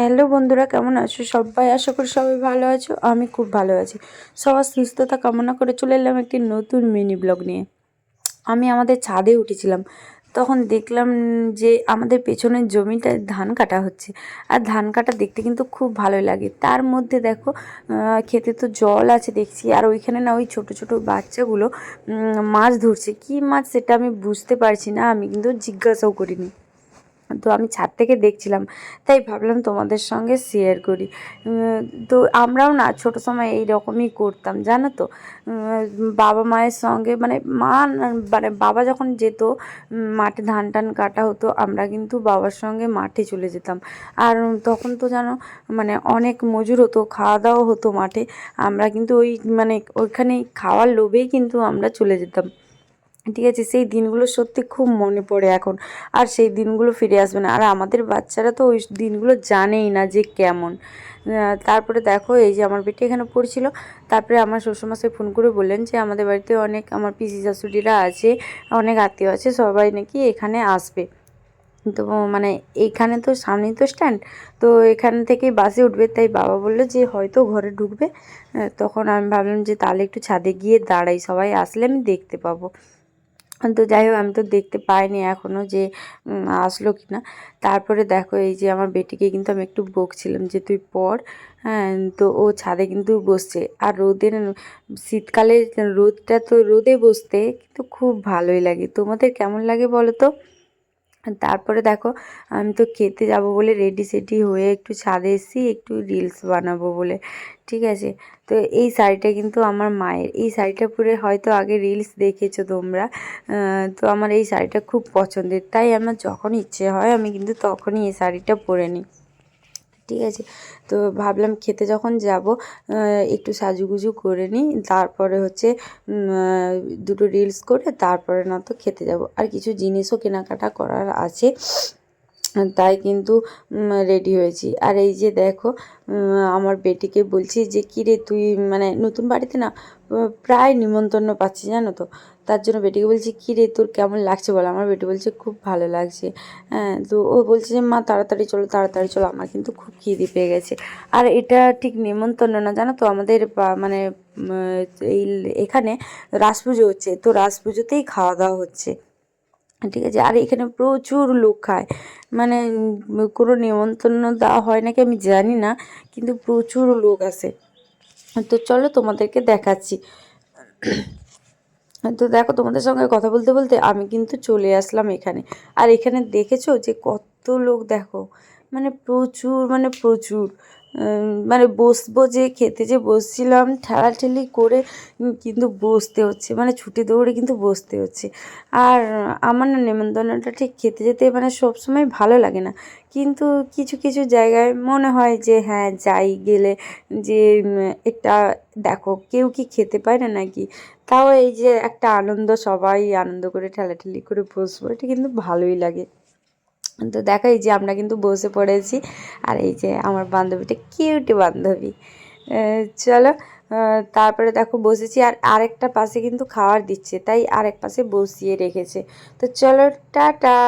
Hello বন্ধুরা, কেমন আছো? সবাই আশা করি সবাই ভালো আছো, আমি খুব ভালো আছি। সবার সুস্থতা কামনা করে চলে এলাম একটি নতুন মিনি ব্লগ নিয়ে। আমি আমাদের ছাদে উঠেছিলাম, তখন দেখলাম যে আমাদের পেছনের জমিটায় ধান কাটা হচ্ছে। আর ধান কাটা দেখতে কিন্তু খুব ভালোই লাগে। তার মধ্যে দেখো খেতে তো জল আছে দেখছি, আর ওইখানে না ওই ছোট ছোট বাচ্চাগুলো মাছ ধরছে। কি মাছ সেটা আমি বুঝতে পারছি না, আমি কিন্তু জিজ্ঞাসাও করিনি। তো আমি ছাদ থেকে দেখছিলাম, তাই ভাবলাম তোমাদের সঙ্গে শেয়ার করি। তো আমরাও না ছোট সময় এই রকমই করতাম, জানো তো? বাবা মায়ের সঙ্গে মানে মা মানে বাবা যখন যেত মাঠে ধান টান কাটা হতো, আমরা কিন্তু বাবার সঙ্গে মাঠে চলে যেতাম। আর তখন তো জানো মানে অনেক মজুর হতো খাওয়া দাওয়া হতো মাঠে, আমরা কিন্তু ওই মানে ওইখানে খাওয়ার লোভেই কিন্তু আমরা চলে যেতাম। ঠিক আছে, সেই দিনগুলো সত্যি খুব মনে পড়ে এখন। আর সেই দিনগুলো ফিরে আসবে না। আর আমাদের বাচ্চারা তো ওই দিনগুলো জানেই না যে কেমন। তারপরে দেখো, এই যে আমার বেটি এখানে পড়ছিল। তারপরে আমার শ্বশুরমশাই ফোন করে বললেন যে, আমাদের বাড়িতে অনেক, আমার পিসি শাশুড়িরা আছে, অনেক আত্মীয় আছে, সবাই নাকি এখানে আসবে। তো মানে এইখানে তো সামনেই তো স্ট্যান্ড তো এখান থেকেই বাসে উঠবে। তাই বাবা বলল যে, হয়তো ঘরে ঢুকবে। তখন আমি ভাবলাম যে, তাহলে একটু ছাদে গিয়ে দাঁড়াই, সবাই আসলে আমি দেখতে পাবো। তো যাই হোক, আমি তো দেখতে পাইনি এখনও যে আসলো কি না তারপরে দেখো, এই যে আমার বেটিকে কিন্তু আমি একটু বকছিলাম যে, তুই পড়। হ্যাঁ তো ও ছাদে কিন্তু বসছে। আর রোদের শীতকালে রোদটা তো, রোদে বসতে কিন্তু খুব ভালোই লাগে। তোমাদের কেমন লাগে বলো তো? তারপরে দেখো, আমি তো খেতে যাব বলে রেডি সেডি হয়ে একটু ছাদে এসেছি, একটু রিলস বানাবো বলে, ঠিক আছে? তো এই শাড়িটা কিন্তু আমার মায়ের, এই শাড়িটা পরে হয়তো আগে রিলস দেখেছ তোমরা তো আমার এই শাড়িটা খুব পছন্দের, তাই আমার যখন ইচ্ছে হয় আমি কিন্তু তখনই এই শাড়িটা পরে নিই। ঠিক আছে? তো ভাবলাম খেতে যখন যাব একটু সাজুগুজু করে নিই, তারপরে হচ্ছে দুটো রিলস করে তারপরে না তো খেতে যাব। আর কিছু জিনিসও কেনাকাটা করার আছে। তাই কিন্তু রেডি হয়েছি। আর এই যে দেখো আমার বেটিকে বলছি যে কী রে তুই মানে নতুন বাড়িতে না প্রায় নিমন্ত্রণ পাচ্ছি, জানো তো? তার জন্য বেটিকে বলছি কী রে তোর কেমন লাগছে বল? আমার বেটি বলছে, খুব ভালো লাগছে। হ্যাঁ তো ও বলছে যে, মা, তাড়াতাড়ি চলো তাড়াতাড়ি চলো। আমার কিন্তু খুব খিদে পেয়ে গেছে। আর এটা ঠিক নিমন্ত্রণ না, জানো তো? আমাদের মানে এই এখানে রাস পুজো হচ্ছে, তো রাস পুজোতেই খাওয়া দাওয়া হচ্ছে। ঠিক আছে? আর এখানে প্রচুর লোক খায়। মানে কোনো নিমন্ত্রণ দেওয়া হয় নাকি আমি জানি না, কিন্তু প্রচুর লোক আছে তো চলো তোমাদেরকে দেখাচ্ছি। তো দেখো তোমাদের সঙ্গে কথা বলতে বলতে আমি কিন্তু চলে আসলাম এখানে। আর এখানে দেখেছ যে কত লোক দেখো? মানে প্রচুর মানে প্রচুর। মানে বসবো যে, খেতে যে বসছিলাম, ঠেলাঠেলি করে কিন্তু বসতে হচ্ছে মানে ছুটে দৌড়ে কিন্তু বসতে হচ্ছে। আর আমার না নেমন্তন্নটা ঠিক খেতে যেতে মানে সবসময় ভালো লাগে না। কিন্তু কিছু কিছু জায়গায় মনে হয় যে হ্যাঁ যাই গেলে যে একটা, দেখো, কেউ কি খেতে পায় না নাকি? তাও এই যে একটা আনন্দ, সবাই আনন্দ করে ঠেলাঠেলি করে বসবো, এটা কিন্তু ভালোই লাগে। তো দেখো এই যে আমরা কিন্তু বসে পড়েছি। আর এই যে আমার বান্ধবীটা কিউটি বান্ধবী। চলো তারপরে দেখো বসেছি আর আরেকটা পাশে কিন্তু খাওয়ার দিচ্ছে, তাই আরেক পাশে বসিয়ে রেখেছে। তো চলো, টাটা!